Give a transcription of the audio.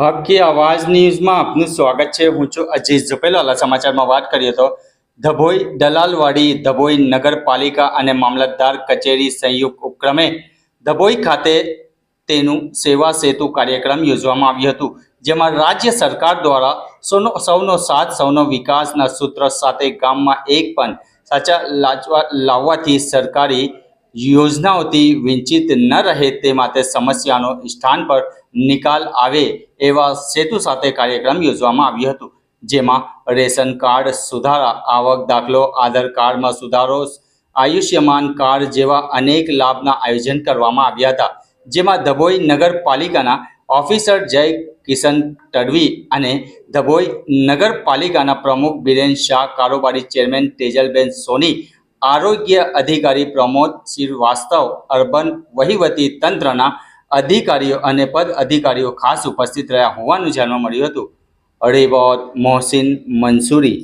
હકી આવાજ ન્યૂઝમાં આપનું સ્વાગત છે. હું છું અજીત ઝપેલાલા સમાચારમાં વાત કરીએ તો ધભોઈ દલાલવાડી, ધભોઈ નગરપાલિકા અને મામલતદાર કચેરી સંયુક્ત ઉપક્રમે ધભોઈ ખાતે તેનું સેવા સેતુ કાર્યક્રમ યોજવામાં આવ્યું હતું, જેમાં રાજ્ય સરકાર દ્વારા સૌનો સૌનો સાથ, સૌનો વિકાસના સૂત્ર સાથે ગામમાં એક પણ સાચા લાવવાથી સરકારી યોજનાઓથી વંચિત ન રહે તે માટે સમસ્યાનો સ્થાન પર નિકાલ આવે એવા સેતુ સાથે કાર્યક્રમ યોજવામાં આવ્યું હતું, જેમાં રેશન કાર્ડ સુધારા, આવક દાખલો, આધાર કાર્ડમાં સુધારો, આયુષ્યમાન કાર્ડ જેવા અનેક લાભના આયોજન કરવામાં આવ્યા હતા, જેમાં ધભોઈ નગરપાલિકાના ઓફિસર જય કિશન તડવી અને ધભોઈ નગરપાલિકાના પ્રમુખ બિરેન શાહ, કારોબારી ચેરમેન તેજલબેન સોની આરોગ્ય અધિકારી પ્રમોદ શ્રીવાસ્તવ, અર્બન વહીવટી તંત્રના અધિકારીઓ અને પદ અધિકારીઓ ખાસ ઉપસ્થિત રહ્યા હોવાનું જાણવા મળ્યું હતું. રિપોર્ટ મોહસિન મંસૂરી